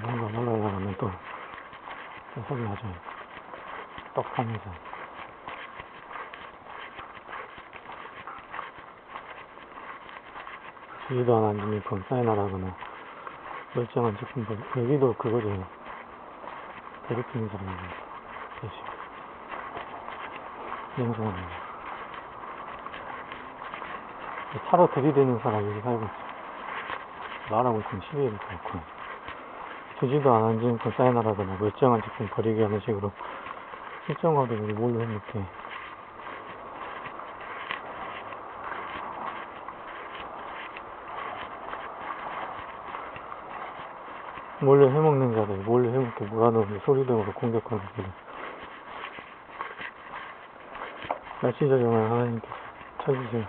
뭔가 올라가면 또, 또 소리 나죠. 떡 하면서. 주의도 안 앉으니까 사인하라거나 멀쩡한 제품 들 여기도 그거죠. 괴롭히는 사람이 계시 냉정한 차로 들이대는 사람이 여기 살고 있어. 말하고 있으면 시비를 걸고. 주지도 안 앉으니까 사인하라거나 멀쩡한 제품 버리게 하는 식으로 실정하도 우리 뭘로 해놓게. 몰래 해먹는 자들, 몰래 해먹게 몰아넣으면 소리 등으로 공격하는 자들. 날씨 조정을 하나님께서 쳐주세요.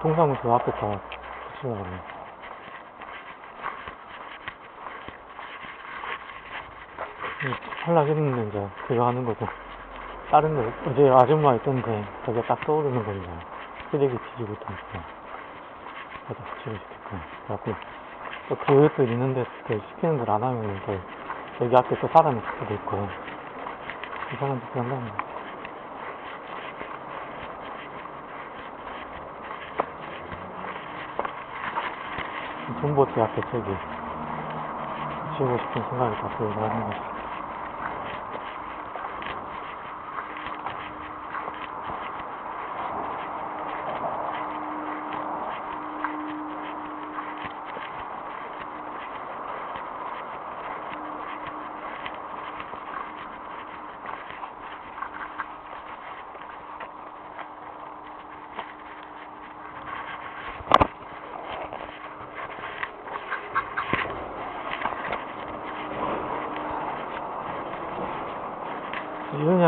통사무소 앞에 다 붙이려고 그래요. 하려고 했는데, 이제, 그거 하는 거죠. 다른 거, 어제 아줌마 있던데, 저게 딱 떠오르는 거예요. 쓰레기 뒤지고 있다니까. 거기다 붙이고 싶겠고. 그래갖고, 또 그것도 있는데, 그 시키는 걸안 하면, 또, 여기 앞에 또 사람이 있을 수도 있고, 이 사람도 그런다는 거. 존버트 앞에 저기, 지우고 싶은 생각이 다 들고 하는 거죠.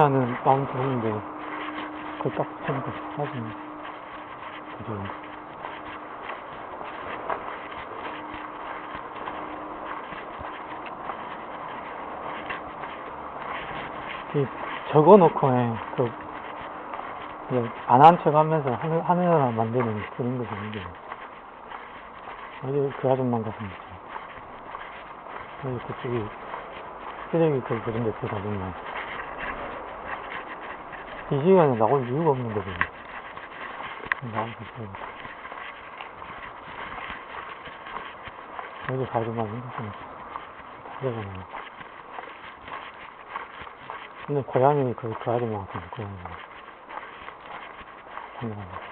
이은야는 마음 드는데 그걸 딱 붙여놓고 사진 그죠 이 적어놓고 해. 그, 안한 척 하면서 하는, 하는 사람 만드는 그런 이게. 어디 그 아줌마 같은 거 있죠. 여기 그쪽이 쓰레기 그 그런 데그 아줌마. 이 시간에 나올 이유가 없는 거지. 나오고 싶어요. 여기 가지만 생각하면 되잖아요. 근데 고양이 그, 그 거, 고양이.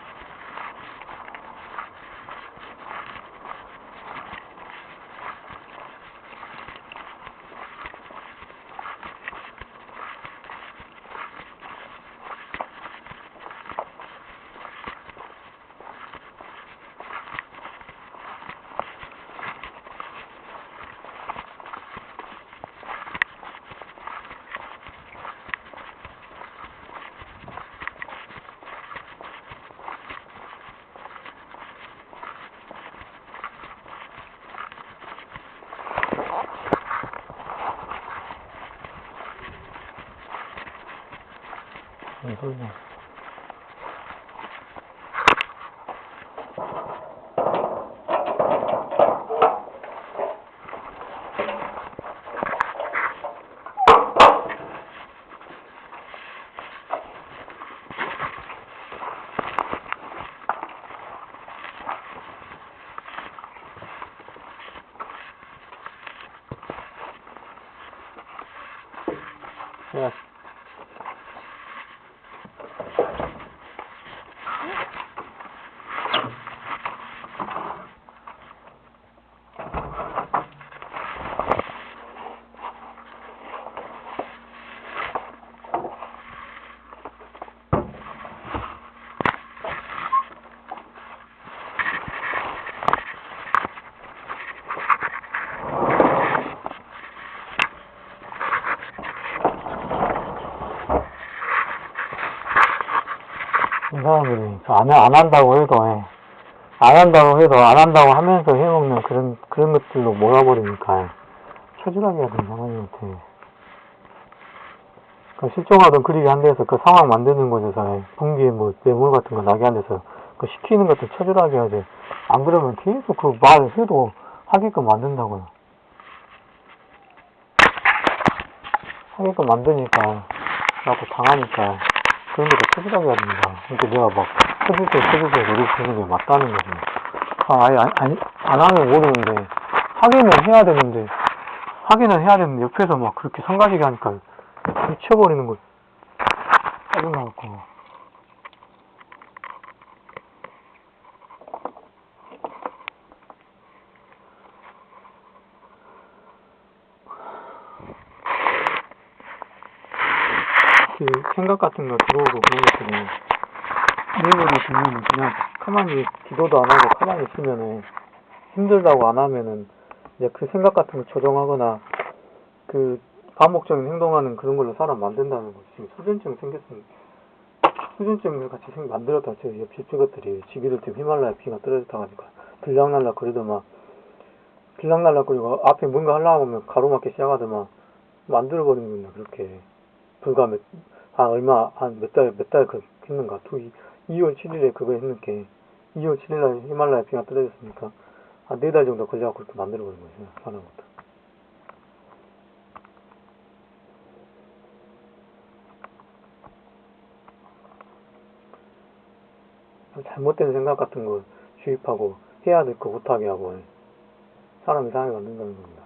벽인데. 어. 사람들이 그 안, 안 한다고 해도, 예. 안 한다고 해도 안 한다고 하면서 해먹는 그런, 그런 것들로 몰아버리니까 처절하게 하던 상황이 같아. 그 실종하던 그리기 한 데서 그 상황 만드는 곳에서 예, 분기에 뭐 뇌물 같은 거 나게 한 데서 그 시키는 것도 처절하게 하지. 안 그러면 계속 그 말을 해도 하게끔 만든다고요. 하게끔 만드니까, 나도 당하니까, 그런 것도 처절하게 해야 됩니다. 그러니까 내가 막, 때 터질 때 노력하는 게 맞다는 거지. 아, 아예 안, 안, 안 하면 모르는데, 하기는 해야 되는데, 하기는 해야 되는데, 옆에서 막 그렇게 성가시게 하니까, 미쳐버리는 거. 짜증나갖고. 그 생각 같은 거 들어오고 그런 것들은 내버려 두면 그냥 가만히 기도도 안 하고 가만히 있으면은 힘들다고 안 하면은 이제 그 생각 같은 걸 조정하거나 그 반복적인 행동하는 그런 걸로 사람 만든다는 거지. 지금 수전증 생겼으면 수전증을 같이 생 만들었다 저 옆집 저것들이 지기들 지금 히말라야 피가 떨어졌다 가니까 들락날락 거리더만 들락날락 거리고 앞에 뭔가 하려고 하면 가로막기 시작하더만 만들어버리는 거야 그렇게 불과 몇, 한 얼마, 한 몇 달, 몇 달 그, 했는가. 두, 2월 7일에 그거 했는 게, 2월 7일날 히말라야 비가 떨어졌으니까, 한 네 달 정도 걸려갖고 그렇게 만들어버린 거지, 사람부터. 잘못된 생각 같은 거 주입하고, 해야 될 거 못하게 하고, 사람 이상하게 만든다는 겁니다.